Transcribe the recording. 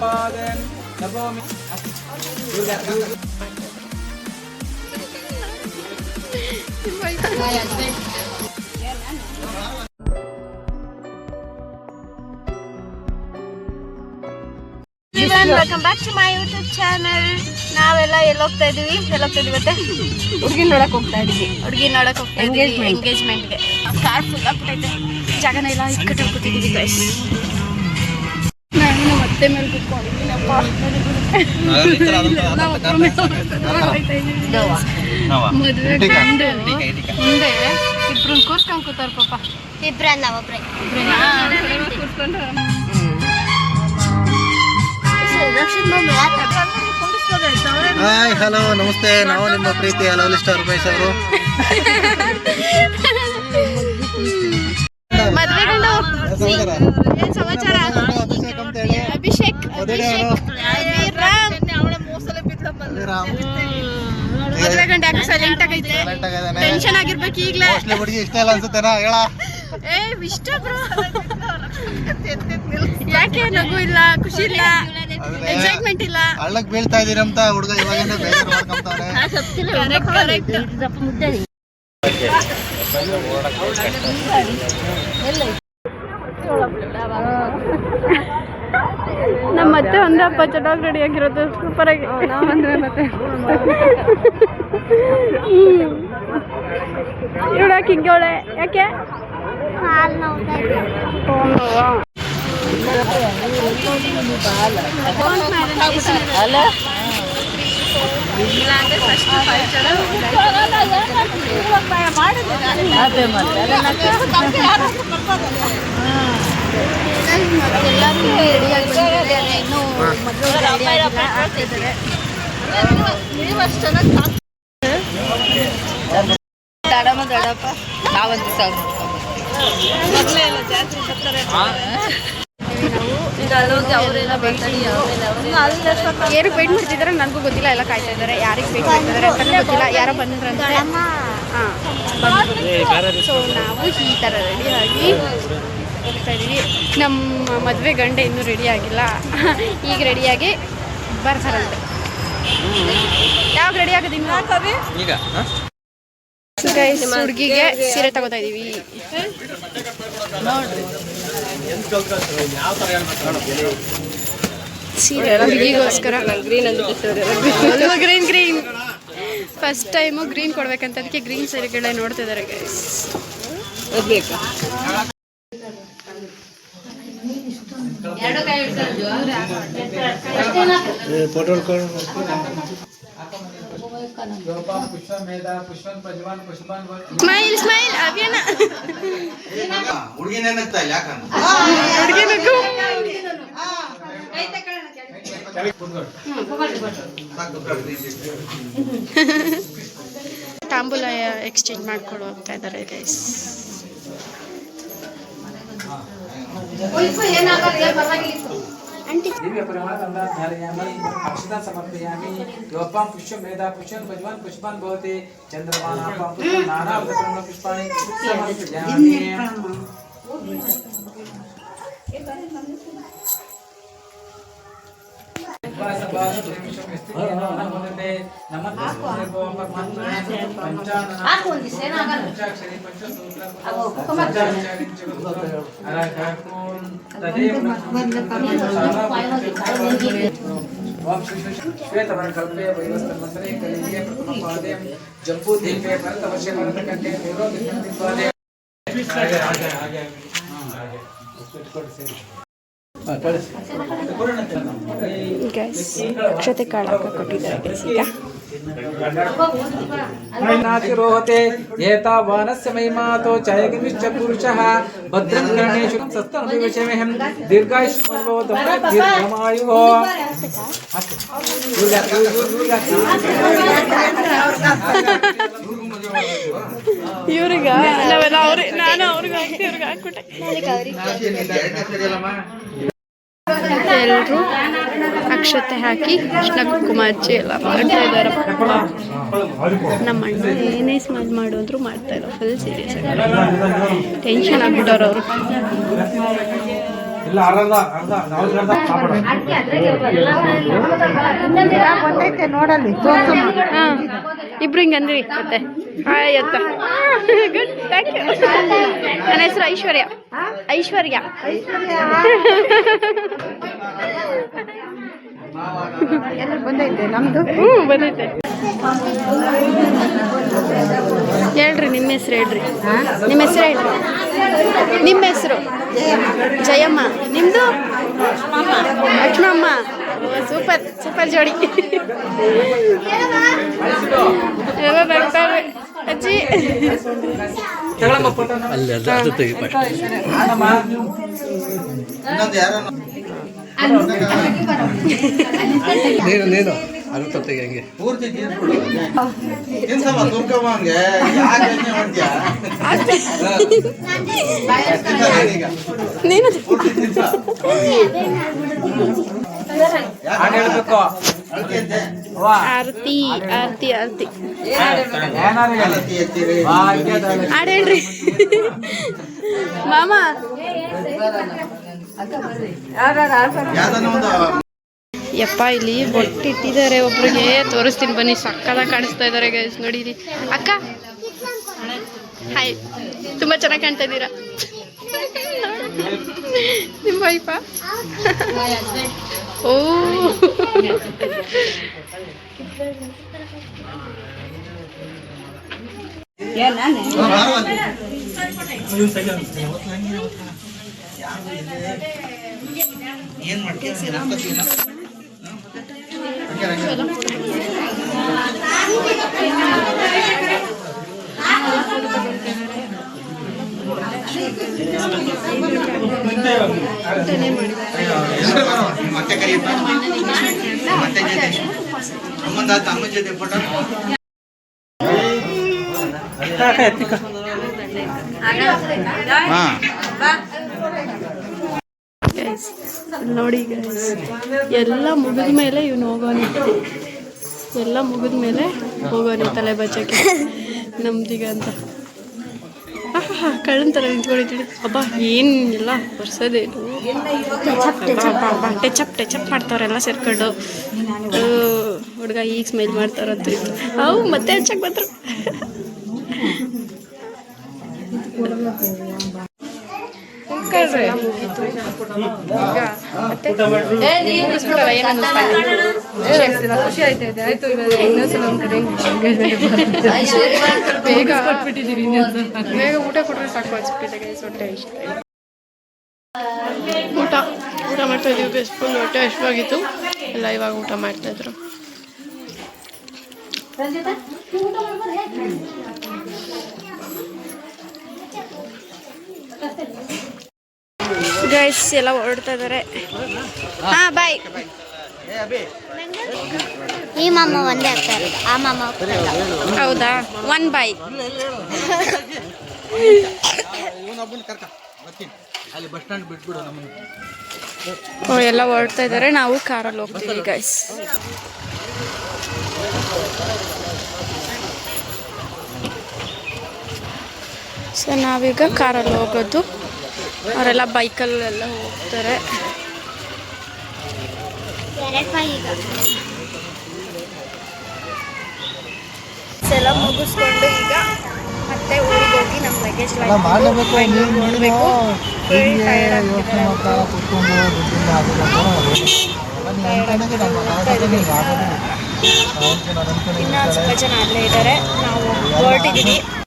ಪಾದನ್ ನಭೋಮಿ welcome back to my YouTube channel ನಾವೆಲ್ಲ ಎಲ್ಲಿ ಹೋಗ್ತಾ ಇದೀವಿ. ಎಲ್ಲಿ ಹೋಗ್ತಾ ಇದೀವಿ ಮತ್ತೆ? ಹುಡುಗಿ ನೋಡಕ್ ಹೋಗ್ತಾ ಇದೀವಿ. ಹುಡುಗಿ ನೋಡಕ್ ಹೋಗ್ತಾ ಇದೀವಿ. ಎಂಗೇಜ್ಮೆಂಟ್ಗೆ ಕಾರ್ ಫುಲ್ ಆಗ್ಬಿಟ್ಟೈತೆ. ಜಾಗನೇ ಇಲ್ಲ. ಇಕ್ಕಟ್ಟು ಕೂತಿದ್ದೀವಿ ಗೈಸ್ ನಾನು ಮತ್ತೆ ಮೇಲೆ ಕೂತ್ಕೊಂಡಿದ್ದೀನಪ್ಪ ಮದುವೆ ಕಂಡು. ಮುಂದೆ ಇಬ್ರು ಕೂರ್ಸ್ಕೊಂಡ್ ಕೂತಾರ ಪಾಪ. ಇಬ್ರಲ್ಲ ಒಬ್ರೆ ಕೂರ್ಸ್ಕೊಂಡು ಹಾಯ್ ಹಲೋ ನಮಸ್ತೆ. ನಾವು ನಿಮ್ಮ ಪ್ರೀತಿಯ ಲವ್ಲಿ ಸ್ಟಾರ್ ಉಮೇಶ್ ಅವರು. ಮದ್ವೆ ಗಂಡು. ಏನ್ ಸಮಾಚಾರ? ಅಭಿಷೇಕ್ ಯಾಕೆ ಸೈಲೆಂಟ್ ಆಗೈತೆ ಟೆನ್ಷನ್ ಆಗಿರ್ಬೇಕು ಈಗ್ಲೇ. ಹುಡುಗಿ ಇಷ್ಟ ಇಲ್ಲ ಅನ್ಸುತ್ತೇನಾ ಹೇಳ. ಏ ಇಷ್ಟ ಬ್ರೋ. ಯಾಕೆ ನಗು ಇಲ್ಲ ಖುಷಿ ಇಲ್ಲ ಎಕ್ಸೈಟ್ಮೆಂಟ್ ಇಲ್ಲ? ಹಳ್ಳಕ್ ಬೀಳ್ತಾ ಇದೀರಂತ ಹುಡುಗ ಇವಾಗಿಂದ ಬೇಜಾರು ಮಾಡ್ಕೊಂತಾನೆ ಕರೆಕ್ಟ್ ಕರೆಕ್ಟ್ ನಮ್ಮ ಮತ್ತೆ ಹಬ್ಬ ಚೆನ್ನಾಗಿ ರೆಡಿ ಆಗಿರೋದು. ಸೂಪರ್ ಆಗಿ. ನಾವಂದ್ರೆ ಮತ್ತೆ ಇವಳಾಕೆ ಹಿಂಗವಳೆ ಯಾಕೆ ದಡಪ್ಪ ಸಾವಿರ ವೇಟ್ ಮಾಡ್ತಿದ್ದಾರೆ ನನಗೂ ಗೊತ್ತಿಲ್ಲ ಎಲ್ಲ ಕಾಯ್ತಾ ಇದ್ದಾರೆ. ಯಾರಿಗೆ ವೇಟ್ ಮಾಡ್ತಿದ್ದಾರೆ ಅಂತಲೇ ಗೊತ್ತಿಲ್ಲ. ಯಾರೋ ಬಂದ್ರಂತೆ ಹಾಂ ಸೊ ನಾವು ಈ ಥರ ರೆಡಿಯಾಗಿ ಹೋಗ್ತಾ ಇದ್ದೀವಿ. ನಮ್ಮ ಮದುವೆ ಗಂಡ ಇನ್ನೂ ರೆಡಿ ಆಗಿಲ್ಲ. ಈಗ ರೆಡಿಯಾಗಿ ಬರ್ತಾರಂತೆ. ಯಾವಾಗ ರೆಡಿ ಈಗ ಗೈಸ್ ಹುಡುಗಿಗೆ ಸೀರೆ ತಗೋತಾ ಇದೀವಿ. ಸೀರೆ ಹುಡುಗಿಗೋಸ್ಕರ. Green green first time green ಕೊಡ್ಬೇಕಂತ ಅದಕ್ಕೆ ಗ್ರೀನ್ ಸೀರೆಗಳೇ ನೋಡ್ತಿದ್ದಾರೆ ಗೈಸ್ ಸ್ಮೈಲ್ ಸ್ಮೈಲ್ ಅಭಿಯಾನ ಹುಡುಗಿನ ತಾಂಬೂಲ ಎಕ್ಸ್ಚೇಂಜ್ ಮಾಡ್ಕೊಳ್ಳೋ ಹೋಗ್ತಾ ಇದ್ದಾರೆ ಗೈಸ್ ధారయామి అక్షత సమర్పయామి లోపాం పుష్యం మేధా పుష్యం భజవాన్ పుష్పాన్ భవతి చంద్రమానాపాం పుష్పం నానా పుష్పాన్ని సమర్పయామి ಪರಿಮಳ ಪುಷ್ಪಾಣಿ ಸಮರ್ಪಯಾಮಿ ಶ್ವೇತವರ್ಗಲ್ಪೆ ವೈವಸ್ತನ್ಮಂತ್ರೆ ಕಲಿಗೆ ಪ್ರಥಮಪಾದೆ ಜಂಬೂದ್ವೀಪೆ ಭರತವರ್ಷೆ ಭರತಕಂಠೆ ಪೂರ್ವದಿಕ್ಪಾದೆ ಹಾಗೆ ಹಾಗೆ ಹಾಗೆ ಹಾಗೆ ಗೈಸ್ ಅಕ್ಷತೆ ಕಾಳು ಹಾಕಿ ಕೊಟ್ಟಿದ್ದಾರೆ ಗೈಸ್ ಈಗ नातिरोहते एतावानस्य महिमातो चयगिमिश्च पुरुषः भद्रं कर्णेषु सस्तनभिवशमेहं दीर्घायुष्मन्भवतं दीर्घमायुः ಇವ್ರಿಗ ನಾವೆಲ್ಲ ಅವ್ರಿಗೆ ನಾನು ಅವ್ರಿಗೆ ಹಾಕಿ ಇವ್ರಿಗೆ ಹಾಕ್ಬಿಟ್ಟೆ ಎಲ್ಲರೂ ಅಕ್ಷತೆ ಹಾಕಿ ಕೃಷ್ಣ ಕುಂಕುಮ ಹಚ್ಚಿ ಎಲ್ಲ ಮಾಡ್ತಾ ಇದ್ದಾರಪ್ಪ ನಮ್ಮ ಅಣ್ಣ ಏನೇ ಸ್ಮೈಲ್ ಮಾಡು ಅಂದ್ರು ಮಾಡ್ತಾ ಇಲ್ಲ ಫುಲ್ ಸೀರಿಯಸ್ ಟೆನ್ಷನ್ ಆಗ್ಬಿಟ್ಟವ್ರು ಅವರು. ಹಾ ಇಬ್ರು ಹಿಂಗೆ ಅಂದ್ರಿ ಮತ್ತೆ. ಹಾಯ್ ಗುಡ್ ಥ್ಯಾಂಕ್ ಯು ನನ್ನ ಹೆಸರು ಐಶ್ವರ್ಯ. ಐಶ್ವರ್ಯ. ಹ್ಞೂ ಬಂದೈತೆ. ಹೇಳ್ರಿ ನಿಮ್ಮ ಹೆಸ್ರು ಹೇಳ್ರಿ. ನಿಮ್ಮ ಹೆಸ್ರು ಹೇಳ್ರಿ. ನಿಮ್ಮ ಹೆಸರು? ಜಯಮ್ಮ. ನಿಮ್ಮದು ಲಕ್ಷ್ಮಮ್ಮ. ಸೂಪರ್ ಸೂಪರ್ ಜೋಡಿ. ಎಲ್ಲ ಬರ್ತಾರೆ. ಅಜ್ಜಿ. ತಗೊಳಮ್ಮ ಫೋಟೋ ಇನ್ನೊಂದು ಯಾರೋ ನೀನು ನೀನು. ಅದು ತಪ್ಪಿಗೆ ಹಂಗೆ. ಪೂರ್ತಿ ಹಂಗೆ? ಯಾಕೆ ಯೋಚ್ನೆ ಮಾಡ್ತೀಯ? ತಿನ್ಸ ನಾನೀಗ. ನೀನು. ಪೂರ್ತಿ ತಿನ್ಸ ಹಾಡು ಹೇಳ್ಬೇಕು. ಅಳ್ತಿ ಅಂತೆ. ವಾ. ಆರತಿ ಆರತಿ ಆರತಿ. ಹಾಡು ಹೇಳ್ರಿ. ಮಾಮ. ಯಪ್ಪ, ಇಲ್ಲಿ ಬೊಟ್ಟು ಇಟ್ಟಿದ್ದಾರೆ ಒಬ್ರಿಗೆ. ತೋರಿಸ್ತೀನಿ ಬನ್ನಿ ಸಕ್ಕದ ಕಾಣಿಸ್ತಾ ಇದ್ದಾರೆ ಗೈಸ್ ನೋಡಿರಿ. ಅಕ್ಕ ಹಾಯ್ ತುಂಬಾ ಚೆನ್ನಾಗಿ ಕಾಣ್ತಾ ಇದ್ದೀರಾ? ನಿಮ್ಮ ವೈಫಾ ಓ. ನೀನ್? ಹಾಕ್ಕೊತೀಯ? ಹಂಗೆ, ಹಂಗೆ. ಎಲ್ರು ಬರೋ. ನಿಮ್ಮ ಅತ್ತೆ ಕರಿಯಪ್ಪ. ನಿಮ್ಮ ಅತ್ತೆ ಜೊತೆ. ಅಮ್ಮಂದಾತ ಅಮ್ಮನ ಜೊತೆ ಫೋಟೋ ಹಾ ಗೈಸ್ ನೋಡಿ ಗೈಸ್ ಎಲ್ಲ ಮುಗಿದ ಮೇಲೆ ಇವನು ಹೋಗೋನೆ ಎಲ್ಲ ಮುಗಿದ ಮೇಲೆ ಹೋಗೋನೆ ತಲೆ ಬಚ್ಚಕ್ಕೆ. ನಮ್ದೀಗ ಅಂತ. ಕಳ್ಳನ್ ಥರ ನಿಂತ್ಕೊಂಡಿದ್ದೀನಿ ಅಬ್ಬಾ, ಏನು ಎಲ್ಲ ಬರ್ಸೋದೇನು ಟೆಚಪ್ ಟೆಚಪ್ ಮಾಡ್ತಾವ್ರೆಲ್ಲ ಸೇರ್ಕೊಂಡು. ಹುಡುಗ ಈಗ ಸ್ಮೈಲ್ ಮಾಡ್ತಾರಂತ ಅವು ಮತ್ತೆ ಹಚ್ಚಕ್ಕೆ ಬಂದರು. ಅನ್ನಿಸ್ತಾ ಖುಷಿ ಆಯ್ತಾ ಇದೆ ಆಯ್ತು ಇವಾಗ ಇನ್ನೊಂದ್ಸಲ ಒಂದ್ ಕಡೆ ಬೇಗ ಕೊಟ್ಬಿಟ್ಟಿದ್ದೀರಿ ಬೇಗ ಊಟ ಕೊಟ್ರೆ ಸಾಕು ಹೊಟ್ಟೆ ಇಷ್ಟ ಊಟ ಊಟ ಮಾಡ್ತಾ ಇದೀವಿ ಫುಲ್ ಹೊಟ್ಟೆ ಹಶ್ವಾಗಿತ್ತು ಎಲ್ಲ ಇವಾಗ ಊಟ ಮಾಡ್ತಾ ಇದ್ರು. ಗೈಸ್ ಎಲ್ಲ ಹೊರಡ್ತಾ ಇದ್ದಾರೆ ಹಾ ಬಾಯ್ ಈ ಮಾಮ ಒಂದೇ ಆಗ್ತಾ ಇರೋದು ಆ ಮಾಮ ಹೌದಾ? ಒನ್ ಬಾಯ್ ಓ ಎಲ್ಲ ಹೊರಡ್ತಾ ಇದ್ದಾರೆ ನಾವು ಕಾರಲ್ಲಿ ಹೋಗ್ತೀವಿ ಗೈಸ್ ಸೊ ನಾವೀಗ ಕಾರಲ್ಲಿ ಹೋಗೋದು. ಅವರೆಲ್ಲ ಬೈಕಲ್ಲೆಲ್ಲ ಹೋಗ್ತಾರೆ. ಎಲ್ಲ ಮುಗಿಸ್ಕೊಂಡು ಈಗ ಮತ್ತೆ ಊರಿಗೆ ಹೋಗಿ ನಮ್ಮ ಲಗೇಜ್ ನೋಡಬೇಕು. ಇನ್ನು ಸ್ವಲ್ಪ ಜನ ಅಲ್ಲೇ ಇದ್ದಾರೆ. ನಾವು ಹೊರಟಿದ್ದೀವಿ.